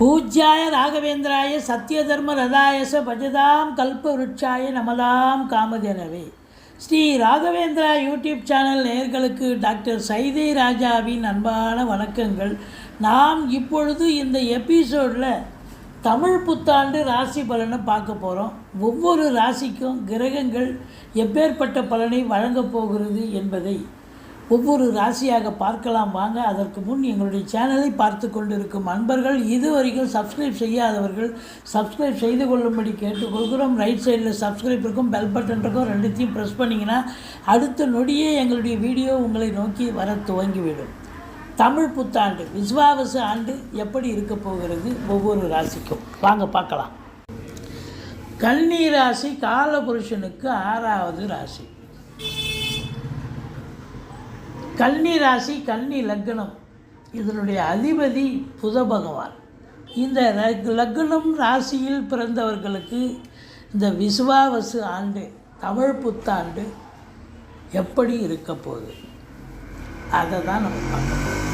பூஜ்யாய ராகவேந்திராய சத்யதர்ம ரதாயச பஜதாம் கல்பவருட்சாய நமதாம் காமதேனவே. ஸ்ரீ ராகவேந்திரா யூடியூப் சேனல் நேயர்களுக்கு டாக்டர் சைதை ராஜாவின் அன்பான வணக்கங்கள். நாம் இப்பொழுது இந்த எபிசோடில் தமிழ் புத்தாண்டு ராசி பலனை பார்க்க போகிறோம் ஒவ்வொரு ராசிக்கும் கிரகங்கள் எப்பேற்பட்ட பலனை வழங்கப் போகிறது என்பதை ஒவ்வொரு ராசியாக பார்க்கலாம். வாங்க அதற்கு முன் எங்களுடைய சேனலை பார்த்து கொண்டிருக்கும் அன்பர்கள் இதுவரைக்கும் சப்ஸ்கிரைப் செய்யாதவர்கள் சப்ஸ்கிரைப் செய்து கொள்ளும்படி கேட்டுக்கொள்கிறோம். ரைட் சைடில் சப்ஸ்கிரைப் இருக்கும் பெல் பட்டன் இருக்கும் ரெண்டுத்தையும் ப்ரெஸ் பண்ணிங்கன்னா அடுத்த நொடியே எங்களுடைய வீடியோ உங்களை நோக்கி வர துவங்கிவிடும். தமிழ் புத்தாண்டு விஸ்வாவச ஆண்டு எப்படி இருக்க போகிறது ஒவ்வொரு ராசிக்கும்? வாங்க பார்க்கலாம். கன்னி ராசி காலபுருஷனுக்கு ஆறாவது ராசி. கன்னி ராசி கன்னி லக்னம். இதனுடைய அதிபதி புத பகவான். இந்த லக்னம் ராசியில் பிறந்தவர்களுக்கு இந்த விசுவாவசு ஆண்டு தமிழ் புத்தாண்டு எப்படி இருக்க போகுது? அதை தான் நம்ம பார்க்க போகிறோம்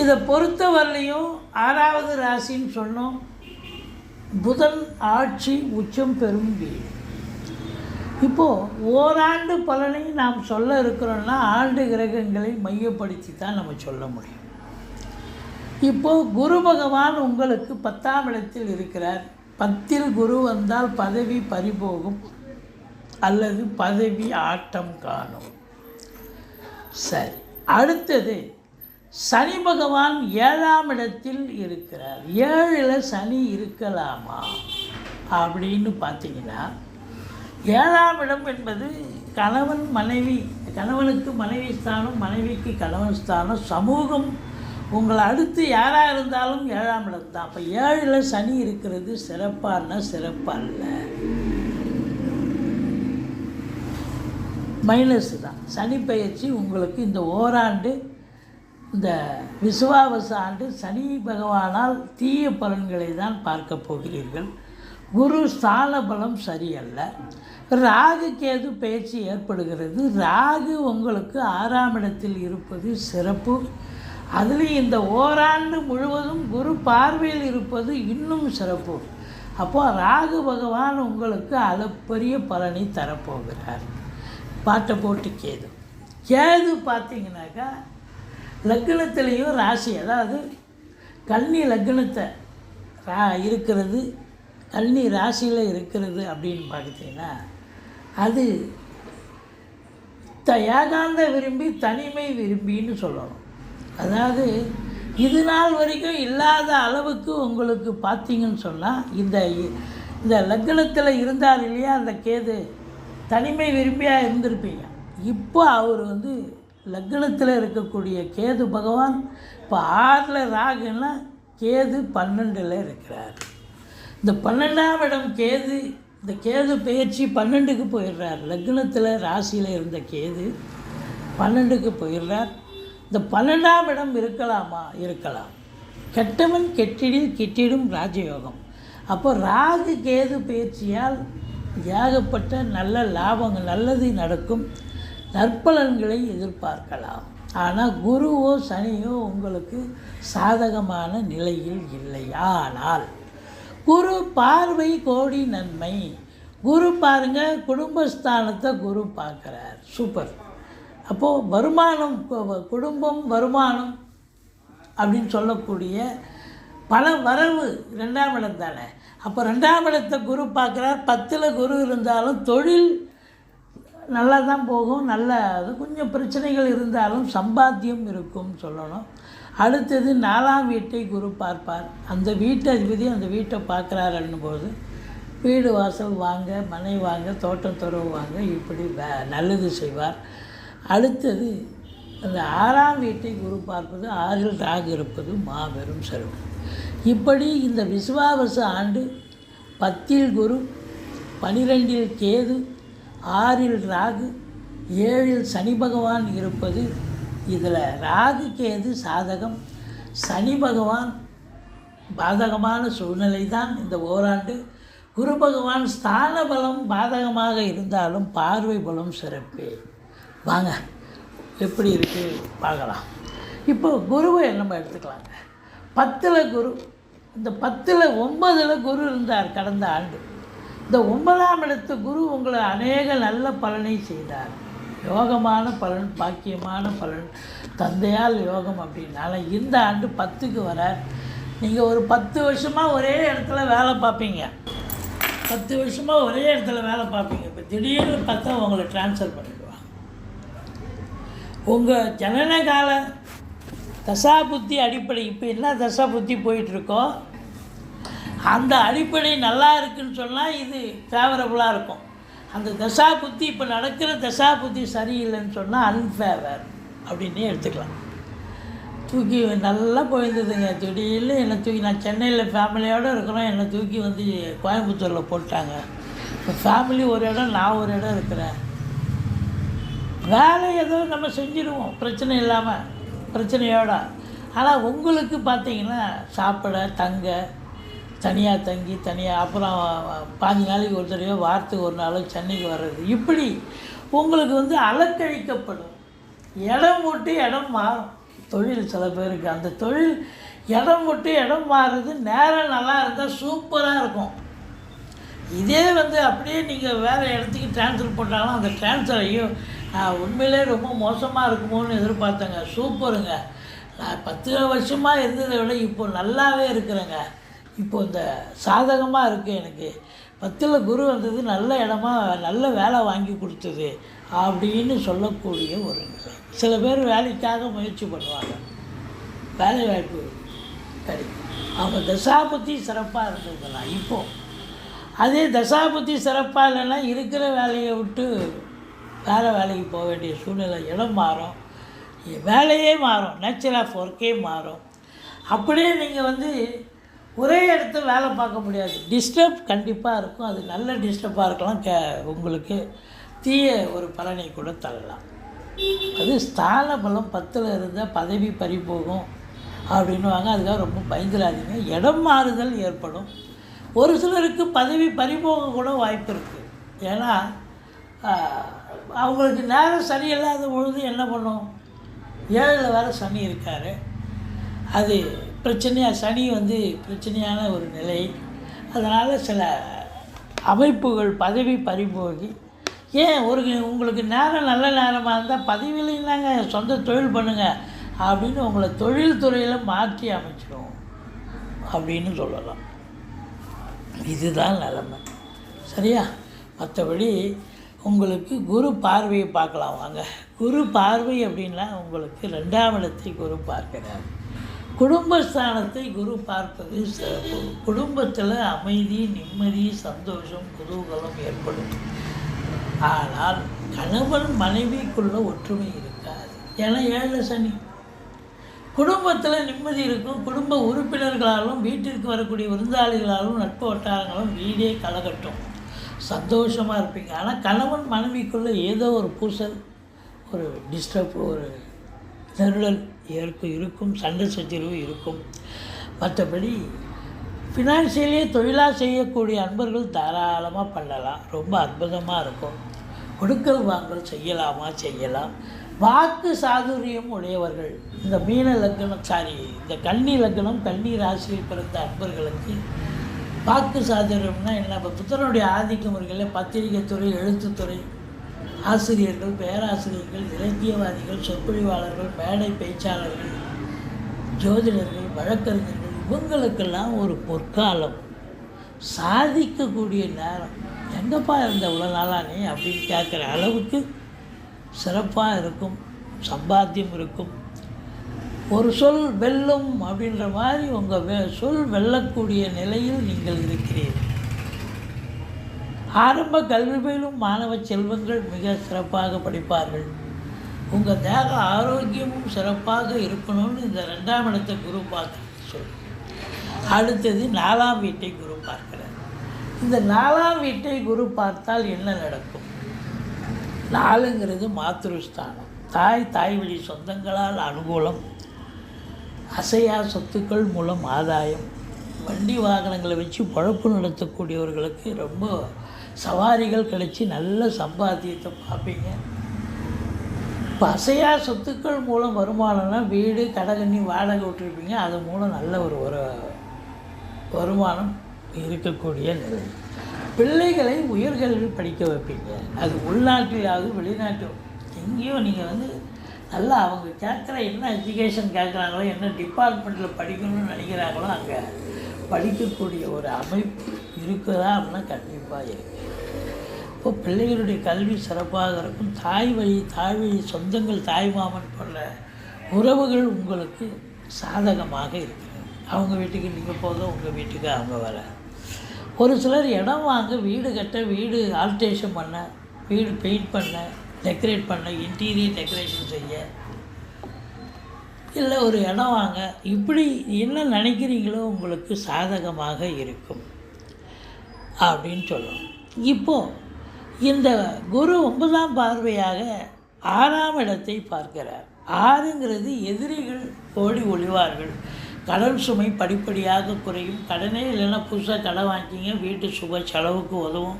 இதை பொறுத்தவரையிலையும் ஆறாவது ராசின்னு சொன்னோம். புதன் ஆட்சி உச்சம் பெறும் வீடு. இப்போது ஓராண்டு பலனை நாம் சொல்ல இருக்கிறோம்னா ஆண்டு கிரகங்களை மையப்படுத்தி தான் நம்ம சொல்ல முடியும். இப்போது குரு பகவான் உங்களுக்கு பத்தாம் இடத்தில் இருக்கிறார். பத்தில் குரு வந்தால் பதவி பறிபோகும் அல்லது பதவி ஆட்டம் காணும். சரி அடுத்தது சனி பகவான் ஏழாம் இடத்தில் இருக்கிறார். ஏழில் சனி இருக்கலாமா அப்படின்னு பார்த்தீங்கன்னா ஏழாம் இடம் என்பது கணவன் மனைவி கணவனுக்கு மனைவி ஸ்தானம் மனைவிக்கு கணவன் ஸ்தானம் சமூகம். உங்களை அடுத்து யாராக இருந்தாலும் ஏழாம் இடம் தான். அப்போ ஏழில் சனி இருக்கிறது சிறப்பான சிறப்பாக இல்லை. மைனஸ் தான். சனி பயிற்சி உங்களுக்கு இந்த ஓராண்டு இந்த விசுவாவச ஆண்டு சனி பகவானால் தீய பலன்களை தான் பார்க்க போகிறீர்கள். குரு ஸ்தான பலம் சரியல்ல. ராகு கேது பேச்சு ஏற்படுகிறது. ராகு உங்களுக்கு ஆறாம் இடத்தில் இருப்பது சிறப்பு. அதுலேயும் இந்த ஓராண்டு முழுவதும் குரு பார்வையில் இருப்பது இன்னும் சிறப்பு. அப்போது ராகு பகவான் உங்களுக்கு அளப்பரிய பலனை தரப்போகிறார். பாட்டை போட்டு கேது. கேது பார்த்தீங்கன்னாக்கா லக்னத்திலையும் ராசி அதாவது கன்னி லக்னத்தை ரா இருக்கிறது. கல்வி ராசியில் இருக்கிறது அப்படின்னு பார்த்தீங்கன்னா அது த ஏகாந்த விரும்பி தனிமை விரும்பின்னு சொல்லணும். அதாவது இது நாள் வரைக்கும் இல்லாத அளவுக்கு உங்களுக்கு பார்த்தீங்கன்னு சொன்னால் இந்த இந்த லக்னத்தில் இருந்தார் இல்லையா அந்த கேது தனிமை விரும்பியாக இருந்திருப்பீங்க. இப்போ அவர் வந்து லக்னத்தில் இருக்கக்கூடிய கேது பகவான் இப்போ ஆறில் ராகுன்னா கேது பன்னெண்டில் இருக்கிறார். இந்த பன்னெண்டாம் இடம் கேது இந்த கேது பெயர்ச்சி பன்னெண்டுக்கு போயிடுறார். லக்னத்தில் ராசியில் இருந்த கேது பன்னெண்டுக்கு போயிடுறார். இந்த பன்னெண்டாம் இடம் இருக்கலாமா? இருக்கலாம். கெட்டவன் கெட்டிடில் கிட்டிடும் ராஜயோகம். அப்போ ராகு கேது பயிற்சியால் ஏகப்பட்ட நல்ல லாபங்கள் நல்லது நடக்கும். நற்பலன்களை எதிர்பார்க்கலாம். ஆனால் குருவோ சனியோ உங்களுக்கு சாதகமான நிலையில் இல்லை. ஆனால் குரு பார்வை கோடி நன்மை. குரு பாருங்க குடும்பஸ்தானத்தை குரு பார்க்குறார். சூப்பர் அப்போது வருமானம் குடும்பம் வருமானம் அப்படின்னு சொல்லக்கூடிய பல வரவு ரெண்டாம் இடம் தானே. அப்போ ரெண்டாம் இடத்தை குரு பார்க்குறார். பத்தில் குரு இருந்தாலும் தொழில் நல்லா தான் போகும். நல்ல அது கொஞ்சம் பிரச்சனைகள் இருந்தாலும் சம்பாத்தியம் இருக்கும்னு சொல்லணும். அடுத்தது நாலாம் வீட்டை குரு பார்ப்பார். அந்த வீட்டு அதிபதி அந்த வீட்டை பார்க்குறாருன்னும் போது வீடு வாசல் வாங்க மனை வாங்க தோட்டம் துறவு வாங்க இப்படி நல்லது செய்வார். அடுத்தது அந்த ஆறாம் வீட்டை குரு பார்ப்பது ஆறில் ராகு இருப்பது மாபெரும் செல்வம். இப்படி இந்த விசுவாவச ஆண்டு பத்தில் குரு பனிரெண்டில் கேது ஆறில் ராகு ஏழில் சனி பகவான் இருப்பது இதில் ராகு கேது சாதகம் சனி பகவான் பாதகமான சூழ்நிலை தான் இந்த ஓராண்டு. குரு பகவான் ஸ்தான பலம் பாதகமாக இருந்தாலும் பார்வை பலம் சிறப்பு. வாங்க எப்படி இருக்குது பார்க்கலாம். இப்போ குருவை நம்ம எடுத்துக்கலாங்க. பத்தில் குரு இந்த பத்தில் ஒன்பதில் குரு இருந்தார் கடந்த ஆண்டு. இந்த ஒன்பதாம் இடத்து குரு உங்களை அநேக நல்ல பலனை செய்தார். யோகமான பலன் பாக்கியமான பலன் தந்தையால் யோகம் அப்படின்னால இந்த ஆண்டு பத்துக்கு வர நீங்கள் ஒரு பத்து வருஷமாக ஒரே இடத்துல வேலை பார்ப்பீங்க. பத்து வருஷமாக ஒரே இடத்துல வேலை பார்ப்பீங்க. இப்போ திடீர்னு பார்த்தா உங்களை ட்ரான்ஸ்ஃபர் பண்ணிடுவாங்க. உங்கள் ஜனன காலம் தசா புத்தி அடிப்படை இப்போ என்ன தசா புத்தி போயிட்டுருக்கோ அந்த அடிப்படை நல்லா இருக்குன்னு சொன்னால் இது ஃபேவரபுளாக இருக்கும். அந்த தசா புத்தி இப்போ நடக்கிற தசா புத்தி சரியில்லைன்னு சொன்னால் அன்ஃபேவர் அப்படின்னே எடுத்துக்கலாம். தூக்கி நல்லா போயிருந்ததுங்க. திடீர்னு என்னை தூக்கி நான் சென்னையில் ஃபேமிலியோடு இருக்கிறோம். என்னை தூக்கி வந்து கோயம்புத்தூரில் போட்டாங்க. இப்போ ஃபேமிலி ஒரு இடம் நான் ஒரு இடம் இருக்கிறேன். வேலை ஏதோ நம்ம செஞ்சிடுவோம் பிரச்சனை இல்லாமல் பிரச்சனையோட. ஆனால் உங்களுக்கு பார்த்தீங்கன்னா சாப்பிட தங்க தனியாக தங்கி தனியாக அப்புறம் பாஞ்சு நாளைக்கு ஒரு தடவையோ வாரத்துக்கு ஒரு நாளோ சென்னைக்கு வர்றது. இப்படி உங்களுக்கு வந்து அலக்கழிக்கப்படும் இடம் விட்டு இடம் மாறும். தொழில் சில பேருக்கு அந்த தொழில் இடம் விட்டு இடம் மாறுறது நேரம் நல்லா இருந்தால் சூப்பராக இருக்கும். இதே வந்து அப்படியே நீங்கள் வேறு இடத்துக்கு ட்ரான்ஸ்ஃபர் பண்ணாலும் அந்த ட்ரான்ஸ்ஃபர் ஐயோ நான் உண்மையிலே ரொம்ப மோசமாக இருக்குமோன்னு எதிர்பார்த்தேங்க. சூப்பருங்க நான் பத்து வருஷமாக இருந்ததை விட இப்போ நல்லாவே இருக்கிறேங்க. இப்போ இந்த சாதகமாக இருக்குது எனக்கு. பத்தில் குரு வந்தது நல்ல இடமா நல்ல வேலை வாங்கி கொடுத்தது அப்படின்னு சொல்லக்கூடிய ஒரு நிலை. சில பேர் வேலைக்காக முயற்சி பண்ணுவாங்க. வேலை வாய்ப்பு கிடைக்கும். அவங்க தசாபத்தி சிறப்பாக இருந்ததுன்னா இப்போது அதே தசாபத்தி சிறப்பாக இல்லைன்னா இருக்கிற வேலையை விட்டு வேறு வேலைக்கு போக வேண்டிய சூழ்நிலை இடம் மாறும். வேலையே மாறும். நேச்சர் ஆஃப் ஒர்க்கே மாறும். அப்படியே நீங்கள் வந்து ஒரே இடத்துல வேலை பார்க்க முடியாது. டிஸ்டர்ப் கண்டிப்பாக இருக்கும். அது நல்ல டிஸ்டர்பாக இருக்கலாம். கே உங்களுக்கு தீய ஒரு பலனை கூட தரலாம். அது ஸ்தான பலம் பத்தில் இருந்தால் பதவி பறி போகும் அப்படின்னுவாங்க. அதுக்காக ரொம்ப பயந்துடாதீங்க. இடம் மாறுதல் ஏற்படும். ஒரு சிலருக்கு பதவி பறிபோக கூட வாய்ப்பு இருக்குது ஏன்னா அவங்களுக்கு நேரம் சரியில்லாத பொழுது என்ன பண்ணும்? ஏழில் வேறு சனி இருக்கார். அது பிரச்சனையாக சனி வந்து பிரச்சனையான ஒரு நிலை. அதனால் சில அமைப்புகள் பதவி பறிபோகி ஏன் ஒரு உங்களுக்கு நேரம் நல்ல நேரமாக இருந்தால் பதவியிலையும் தாங்க சொந்த தொழில் பண்ணுங்கள் அப்படின்னு உங்களை தொழில் துறையில் மாற்றி அமைச்சிடும் அப்படின்னு சொல்லலாம். இதுதான் நிலமை. சரியா? மற்றபடி உங்களுக்கு குரு பார்வையை பார்க்கலாம் வாங்க. குரு பார்வை அப்படின்னா உங்களுக்கு ரெண்டாம் இடத்தை குரு பார்க்கிறார். குடும்பஸ்தானத்தை குரு பார்ப்பது சிறப்பு. குடும்பத்தில் அமைதி நிம்மதி சந்தோஷம் குதூகலம் ஏற்படும். ஆனால் கணவன் மனைவிக்குள்ள ஒற்றுமை இருக்காது. ஏன்னா ஏழு சனி. குடும்பத்தில் நிம்மதி இருக்கும். குடும்ப உறுப்பினர்களாலும் வீட்டிற்கு வரக்கூடிய விருந்தாளிகளாலும் நட்பு வட்டாரங்களும் வீடே கலகட்டும். சந்தோஷமாக இருப்பீங்க. ஆனால் கணவன் மனைவிக்குள்ளே ஏதோ ஒரு பூசல் ஒரு டிஸ்டர்ப் ஒரு நெருடல் ஏற்பு இருக்கும் சண்டை சச்சரவு இருக்கும். மற்றபடி ஃபினான்ஷியலே தொழிலாக செய்யக்கூடிய அன்பர்கள் தாராளமாக பண்ணலாம். ரொம்ப அற்புதமாக இருக்கும். கொடுக்கல் வாங்கல் செய்யலாமா? செய்யலாம். வாக்கு சாதுரியம் உடையவர்கள் இந்த மீன லக்னம் சாரி இந்த கன்னி லக்னம் கன்னி ராசியில் பிறந்த அன்பர்களுக்கு வாக்கு சாதுரியம்னா என்ன? இப்போ புத்தனுடைய ஆதிக்கம் இருக்குல்ல பத்திரிகை துறை எழுத்துத்துறை ஆசிரியர்கள் பேராசிரியர்கள் இலக்கியவாதிகள் சொற்பொழிவாளர்கள் மேடை பேச்சாளர்கள் ஜோதிடர்கள் வழக்கறிஞர்கள் இவங்களுக்கெல்லாம் ஒரு பொற்காலம். சாதிக்கக்கூடிய நேரம். எங்கப்பா இருந்த இவ்வளோ நாளாக நீ அப்படின்னு கேட்குற அளவுக்கு சிறப்பாக இருக்கும் சம்பாத்தியம் இருக்கும். ஒரு சொல் வெல்லும் அப்படின்ற மாதிரி உங்கள் வெ சொல் வெல்லக்கூடிய நிலையில் நீங்கள் இருக்கிறீர்கள். ஆரம்ப கல்வி பயிலும் மாணவ செல்வங்கள் மிக சிறப்பாக படிப்பார்கள். உங்கள் தேக ஆரோக்கியமும் சிறப்பாக இருக்கணும்னு இந்த ரெண்டாம் இடத்தை குரு பார்க்க சொல்லு. அடுத்தது நாலாம் வீட்டை குரு பார்க்கிறார். இந்த நாலாம் வீட்டை குரு பார்த்தால் என்ன நடக்கும்? நாலுங்கிறது மாத்ருஸ்தானம் தாய் தாய் வழி சொந்தங்களால் அனுகூலம். அசையா சொத்துக்கள் மூலம் ஆதாயம். வண்டி வாகனங்களை வச்சு பழப்பு நடத்தக்கூடியவர்களுக்கு ரொம்ப சவாரிகள் கிடச்சி நல்ல சம்பாத்தியத்தை பார்ப்பீங்க. பசையாக சொத்துக்கள் மூலம் வருமானம்னா வீடு கடகண்ணி வாடகை விட்டுருப்பீங்க. அது மூலம் நல்ல ஒரு ஒரு வருமானம் இருக்கக்கூடிய நிலை. பிள்ளைகளை உயர்கல்வி படிக்க வைப்பீங்க. அது உள்நாட்டிலாவது வெளிநாட்டு எங்கேயோ நீங்கள் வந்து நல்லா அவங்க கேட்குற என்ன எஜுகேஷன் கேட்குறாங்களோ என்ன டிபார்ட்மெண்ட்டில் படிக்கணும்னு நினைக்கிறாங்களோ அங்கே படிக்கக்கூடிய ஒரு அமைப்பு இருக்குதா அப்படின்னா கண்டிப்பாக இருக்குது இப்போ பிள்ளைகளுடைய கல்வி சிறப்பாக இருக்கும். தாய் வழி தாய் வழி சொந்தங்கள் தாய் மாமன் போன்ற உறவுகள் உங்களுக்கு சாதகமாக இருக்கிறது. அவங்க வீட்டுக்கு நீங்கள் போக உங்கள் வீட்டுக்கு அவங்க வர ஒரு சிலர் இடம் வாங்க வீடு கட்ட வீடு ஆல்ட்ரேஷன் பண்ண வீடு பெயிண்ட் பண்ண டெக்கரேட் பண்ண இன்டீரியர் டெக்கரேஷன் செய்ய. இல்லை ஒரு இடம் வாங்க இப்படி என்ன நினைக்கிறீங்களோ உங்களுக்கு சாதகமாக இருக்கும். அப்படின்னு சொல்லணும். இப்போது இந்த குரு ஒன்பதாம் பார்வையாக ஆறாம் இடத்தை பார்க்கிறார். ஆறுங்கிறது எதிரிகள் ஓடி ஒளிவார்கள். கடன் சுமை படிப்படியாக குறையும். கடனே இல்லைன்னா புதுசாக கடன் வாங்கிக்கிங்க வீட்டு சுப செலவுக்கு உதவும்.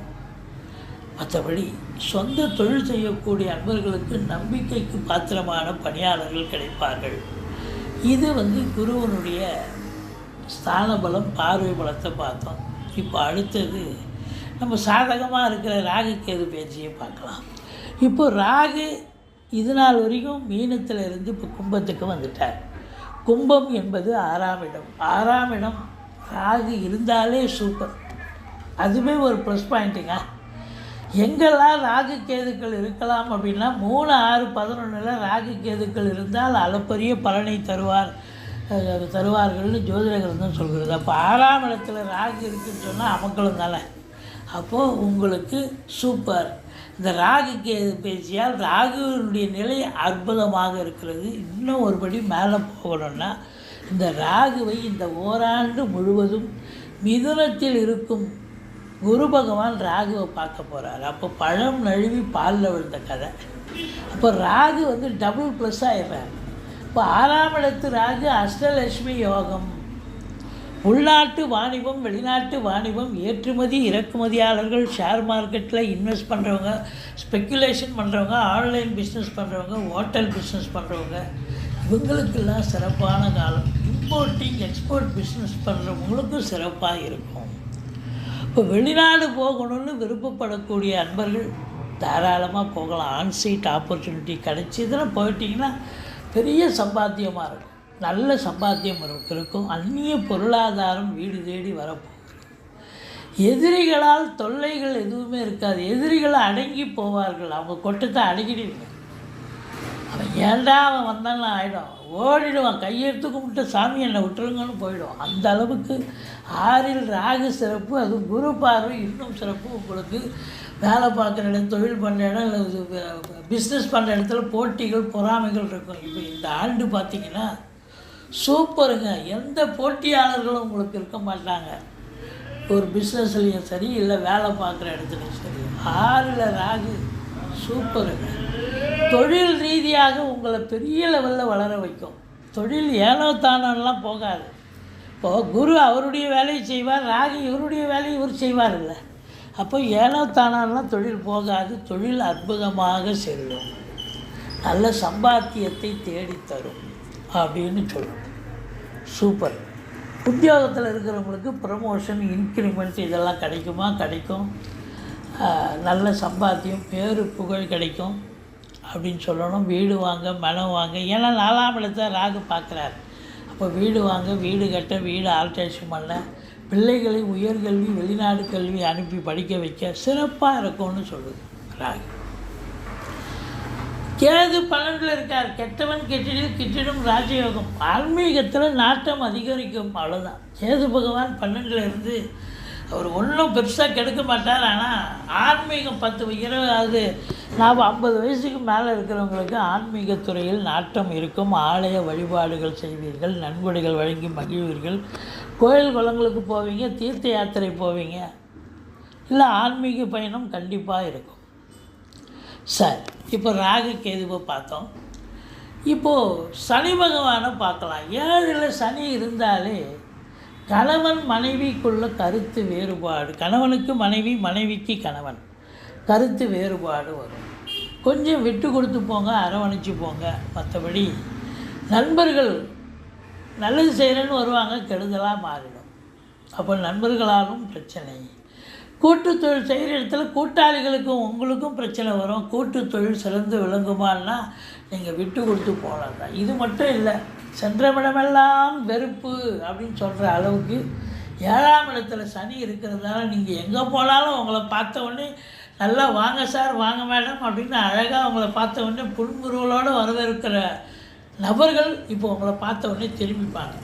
மற்றபடி சொந்த தொழில் செய்யக்கூடிய அன்பர்களுக்கு நம்பிக்கைக்கு பாத்திரமான பணியாளர்கள் கிடைப்பார்கள். இது வந்து குருவனுடைய ஸ்தான பலம் பார்வை பலத்தை பார்த்தோம். இப்போ அடுத்தது நம்ம சாதகமாக இருக்கிற ராகு கேது பேச்சியை பார்க்கலாம். இப்போ ராகு இது நாள் வரைக்கும் மீனத்தில் இருந்து இப்போ கும்பத்துக்கு வந்துட்டார். கும்பம் என்பது ஆறாம் இடம். ஆறாம் இடம் ராகு இருந்தாலே சூப்பர் அதுவே ஒரு ப்ளஸ் பாயிண்ட்டுங்க எங்கெல்லாம் ராகு கேதுக்கள் இருக்கலாம் அப்படின்னா மூணு ஆறு பதினொன்றில் ராகு கேதுக்கள் இருந்தால் அளப்பரிய பலனை தருவார். தருவார்கள்னு ஜோதிட கிரந்தம் சொல்கிறது. அப்போ ஆறாம் இடத்துல ராகு இருக்குன்னு சொன்னால் அமக்களும் தானே? அப்போது உங்களுக்கு சூப்பர் இந்த ராகு கேது பேசியால் ராகுவினுடைய நிலை அற்புதமாக இருக்கிறது. இன்னும் ஒருபடி மேலே போகணும்னா இந்த ராகுவை இந்த ஓராண்டு முழுவதும் மிதுனத்தில் இருக்கும் குரு பகவான் ராகுவை பார்க்க போகிறார் அப்போ பழம் நழுவி பாலில் விழுந்த கதை. அப்போ ராகு வந்து டபுள் ப்ளஸ் ஆயிடுறாரு. இப்போ ஆறாம் இடத்து ராகு அஷ்டலட்சுமி யோகம். உள்நாட்டு வாணிபம் வெளிநாட்டு வாணிபம் ஏற்றுமதி இறக்குமதியாளர்கள் ஷேர் மார்க்கெட்டில் இன்வெஸ்ட் பண்ணுறவங்க ஸ்பெக்குலேஷன் பண்ணுறவங்க ஆன்லைன் பிஸ்னஸ் பண்ணுறவங்க ஹோட்டல் பிஸ்னஸ் பண்ணுறவங்க இவங்களுக்கெல்லாம் சிறப்பான காலம். இம்போர்ட்டிங் எக்ஸ்போர்ட் பிஸ்னஸ் பண்ணுறவங்களுக்கும் சிறப்பாக இருக்கும். இப்போ வெளிநாடு போகணும்னு விருப்பப்படக்கூடிய அன்பர்கள் தாராளமாக போகலாம். ஆன்சைட் ஆப்பர்ச்சுனிட்டி கிடைச்சிதுன்னா போயிட்டிங்கன்னா பெரிய சம்பாத்தியமாக இருக்கும். நல்ல சம்பாத்தியம் இருக்கும். அந்நிய பொருளாதாரம் வீடு தேடி வரப்போகுது. எதிரிகளால் தொல்லைகள் எதுவுமே இருக்காது. எதிரிகள் அடங்கி போவார்கள். அவங்க கொட்டத்தை அடங்கிடுவீங்க அவன் ஏன்டா அவன் வந்தான்னு ஆகிடும் ஓடிடுவான். கையெடுத்து கும்பிட்டு சாமி என்னை விட்டுருங்கன்னு போயிடும். அந்த அளவுக்கு ஆறில் ராகு சிறப்பு அது குரு பார்வை இன்னும் சிறப்பு. உங்களுக்கு வேலை பார்க்குற இடம் தொழில் பண்ணுற இடம் இல்லை பிஸ்னஸ் பண்ணுற இடத்துல போட்டிகள் பொறாமைகள் இருக்கும். இப்போ இந்த ஆண்டு பார்த்திங்கன்னா சூப்பருங்க. எந்த போட்டியாளர்களும் உங்களுக்கு இருக்க மாட்டாங்க. ஒரு பிஸ்னஸ்லேயும் சரி இல்லை வேலை பார்க்குற இடத்துலையும் சரி. ஆறில் ராகு சூப்பருங்க. தொழில் ரீதியாக உங்களை பெரிய லெவலில் வளர வைக்கும். தொழில் ஏனோ தானோலாம் போகாது. இப்போது குரு அவருடைய வேலையை செய்வார் ராகு இவருடைய வேலையை இவர் செய்வார் இல்லை அப்போ ஏனோ தானோலாம் தொழில் போகாது தொழில் அற்புதமாக செல்லும். நல்ல சம்பாத்தியத்தை தேடித் தரும் அப்படின்னு சொல்லணும் சூப்பர் உத்தியோகத்தில் இருக்கிறவங்களுக்கு ப்ரமோஷன் இன்க்ரிமெண்ட் இதெல்லாம் கிடைக்குமா? கிடைக்கும். நல்ல சம்பாத்தியம் பேரு புகழ் கிடைக்கும் அப்படின்னு சொல்லணும். வீடு வாங்க மனம் வாங்க. ஏன்னா நாலாம் இடத்தை ராகு பார்க்குறாரு. அப்போ வீடு வாங்க வீடு கட்ட வீடு ஆல்ட்ரேஷன் பண்ண பிள்ளைகளை உயர்கல்வி வெளிநாடு கல்வி அனுப்பி படிக்க வைக்க சிறப்பாக இருக்கும்னு சொல்லுது ராகு. கேது பலன்கள் இருக்கார். கெட்டவன் கெட்டிடில் கிட்டிடும் ராஜயோகம். ஆன்மீகத்தில் நாட்டம் அதிகரிக்கும். அவ்வளோதான் கேது பகவான் பன்னெண்டில் இருந்து அவர் ஒன்றும் பெருசாக கெடுக்க மாட்டார். ஆனால் ஆன்மீகம் பத்து இருபது நாம் ஐம்பது வயசுக்கு மேலே இருக்கிறவங்களுக்கு ஆன்மீகத்துறையில் நாட்டம் இருக்கும். ஆலய வழிபாடுகள் செய்வீர்கள். நன்கொடைகள் வழங்கி மகிழ்வீர்கள். கோயில் குளங்களுக்கு போவீங்க தீர்த்த யாத்திரை போவீங்க. இல்லை ஆன்மீக பயணம் கண்டிப்பாக இருக்கும். சார் இப்போ ராகு கேதுவை பார்த்தோம். இப்போது சனி பகவானை பார்க்கலாம். ஏழில் சனி இருந்தாலே கணவன் மனைவிக்குள்ள கருத்து வேறுபாடு கணவனுக்கு மனைவி மனைவிக்கு கணவன் கருத்து வேறுபாடு வரும். கொஞ்சம் விட்டு கொடுத்து போங்க அரவணைச்சு போங்க. மற்றபடி நண்பர்கள் நல்லது செய்கிறேன்னு வருவாங்க கெடுதலாக மாறிடும். அப்போ நண்பர்களாலும் பிரச்சனை. கூட்டு தொழில் செய்கிற இடத்துல கூட்டாளிகளுக்கும் உங்களுக்கும் பிரச்சனை வரும். கூட்டு தொழில் சிறந்து விளங்குமான்னா நீங்கள் விட்டு கொடுத்து போகலாம் தான். இது மட்டும் இல்லை சென்றமிடமெல்லாம் வெறுப்பு அப்படின்னு சொல்கிற அளவுக்கு ஏழாம் இடத்துல சனி இருக்கிறதுனால நீங்கள் எங்கே போனாலும் உங்களை பார்த்த உடனே நல்லா வாங்க சார் வாங்க மேடம் அப்படின்னு அழகாக உங்களை பார்த்த உடனே புன்முருவலோடு வரவேற்கிற நபர்கள் இப்போ உங்களை பார்த்த உடனே திரும்பிப்பாங்க.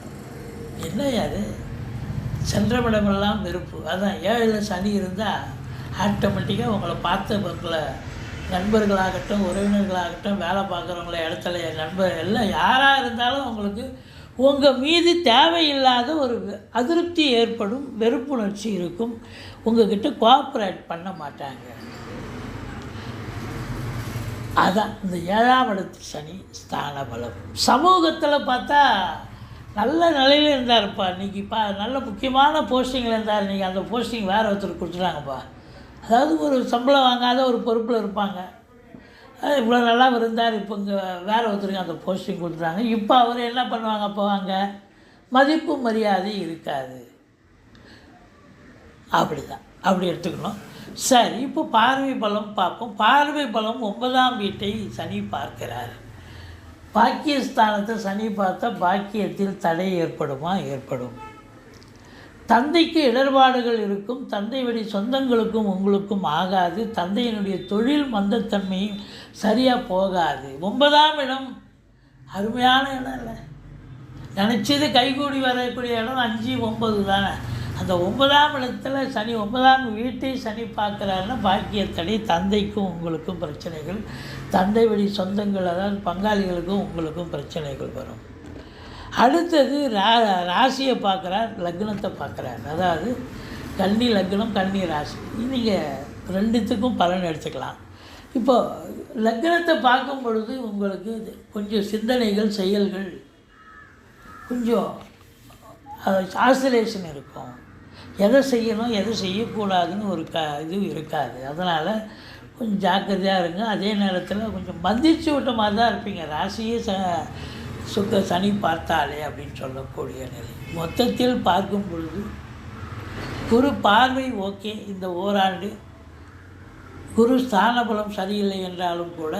என்ன அது சென்றமிடமெல்லாம் வெறுப்பு. அதான் ஏழில் சனி இருந்தால் ஆட்டோமேட்டிக்காக உங்களை பார்த்த உங்களை நண்பர்களாகட்டும் உறவினர்களாகட்டும் வேலை பார்க்குறவங்கள இடத்துல நண்பர் எல்லாம் யாராக இருந்தாலும் உங்களுக்கு உங்கள் மீது தேவையில்லாத ஒரு அதிருப்தி ஏற்படும் வெறுப்புணர்ச்சி இருக்கும். உங்ககிட்ட கோஆப்ரேட் பண்ண மாட்டாங்க. அதான் இந்த ஏழாம் இடத்து சனி ஸ்தான பலம் சமூகத்தில் பார்த்தா நல்ல நிலையில் இருந்தார்ப்பா. இன்றைக்கி பா நல்ல முக்கியமான போஸ்டிங்கில் இருந்தார். இன்றைக்கி அந்த போஸ்டிங் வேறு ஒருத்தர் கொடுத்துட்டாங்கப்பா. அதாவது ஒரு சம்பளம் வாங்காத ஒரு பொறுப்பில் இருப்பாங்க. இவ்வளோ நல்லா இருந்தார். இப்போ இங்கே வேறு ஒருத்தருக்கு அந்த போஸ்டிங் கொடுத்துட்டாங்க. இப்போ அவர் என்ன பண்ணுவாங்க? போவாங்க மதிப்பு மரியாதை இருக்காது. அப்படிதான். அப்படி எடுத்துக்கணும். சரி இப்போ பார்வை பலம் பார்ப்போம். பார்வை பலம் ஒன்பதாம் வீட்டை சனி பார்க்கிறார். பாக்கியஸ்தானத்தை சனி பார்த்தா பாக்கியத்தில் தடை ஏற்படுமா? ஏற்படும். தந்தைக்கு இடர்பாடுகள் இருக்கும் தந்தை வழி சொந்தங்களுக்கும் உங்களுக்கும் ஆகாது தந்தையினுடைய தொழில் மந்தத்தன்மையும் சரியாக போகாது. ஒன்பதாம் இடம் அருமையான இடம் இல்லை. நினச்சது கைகூடி வரக்கூடிய இடம் அஞ்சு ஒன்பது தானே. அந்த ஒன்பதாம் இடத்துல சனி ஒன்பதாம் வீட்டை சனி பார்க்குறாருன்னா பாக்கியத்தடை தந்தைக்கும் உங்களுக்கும் பிரச்சனைகள். தந்தை வழி சொந்தங்கள் அதாவது பங்காளிகளுக்கும் உங்களுக்கும் பிரச்சனைகள் வரும். அடுத்தது ரா ராசியை பார்க்குறார் லக்னத்தை பார்க்குறார். அதாவது கன்னி லக்னம் கன்னி ராசி. நீங்கள் ரெண்டுத்துக்கும் பலன் எடுத்துக்கலாம். இப்போது லக்னத்தை பார்க்கும் பொழுது உங்களுக்கு கொஞ்சம் சிந்தனைகள் செயல்கள் கொஞ்சம் ஆசிலேஷன் இருக்கும். எதை செய்யணும் எதை செய்யக்கூடாதுன்னு ஒரு க இது இருக்காது. அதனால் கொஞ்சம் ஜாக்கிரதையாக இருங்க. அதே நேரத்தில் கொஞ்சம் மந்திச்சு விட்ட மாதிரி தான் இருப்பீங்க. ராசியே ச சுக்க சனி பார்த்தாலே அப்படின்னு சொல்லக்கூடிய நிலை. மொத்தத்தில் பார்க்கும் பொழுது குரு பார்வை ஓகே. இந்த ஓராண்டு குரு ஸ்தானபலம் சரியில்லை என்றாலும் கூட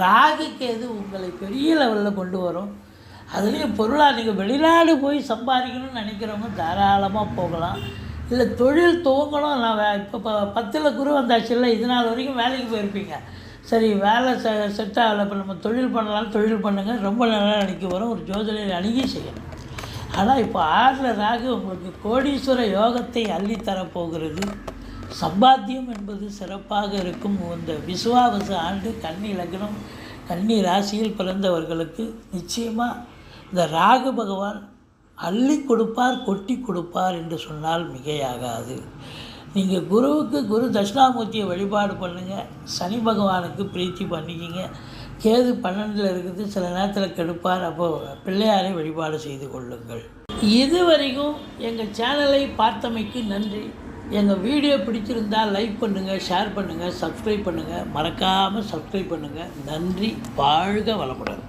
ராகுக்கு எது உங்களை பெரிய லெவலில் கொண்டு வரும்? அதுலேயும் பொருளாக நீங்கள் வெளிநாடு போய் சம்பாதிக்கணும்னு நினைக்கிறவங்க தாராளமாக போகலாம். இல்லை தொழில் துவங்கணும். நான் இப்போ ப பத்தில் குரு வந்தாச்சு இல்லை இது நாள் வரைக்கும் வேலைக்கு போயிருப்பீங்க. சரி வேலை செ செட் ஆகலை. இப்போ நம்ம தொழில் பண்ணலாம் தொழில் பண்ணுங்கள் ரொம்ப நல்லா நினைக்க வரும். ஒரு ஜோதிடர் அணுகி செய்யணும். ஆனால் இப்போ ஆறில் ராகு உங்களுக்கு கோடீஸ்வர யோகத்தை அள்ளித்தரப்போகிறது சம்பாத்தியம் என்பது சிறப்பாக இருக்கும். இந்த விசுவாவச ஆண்டு கன்னி லக்னம் கன்னி ராசியில் பிறந்தவர்களுக்கு நிச்சயமாக இந்த ராகு பகவான் அள்ளி கொடுப்பார் கொட்டி கொடுப்பார் என்று சொன்னால் மிகையாகாது. நீங்கள் குருவுக்கு குரு தட்சிணாமூர்த்தியை வழிபாடு பண்ணுங்கள் சனி பகவானுக்கு பிரீத்தி பண்ணிக்கிங்க. கேது பன்னெண்டில் இருக்குது சில நேரத்தில் கெடுப்பார். அப்போது பிள்ளையாரை வழிபாடு செய்து கொள்ளுங்கள். இதுவரைக்கும் எங்கள் சேனலை பார்த்தமைக்கு நன்றி. எங்கள் வீடியோ பிடிச்சிருந்தால் லைக் பண்ணுங்கள் ஷேர் பண்ணுங்கள் சப்ஸ்கிரைப் பண்ணுங்கள் மறக்காமல் சப்ஸ்கிரைப் பண்ணுங்கள் நன்றி வாழ்க வளமுடன்.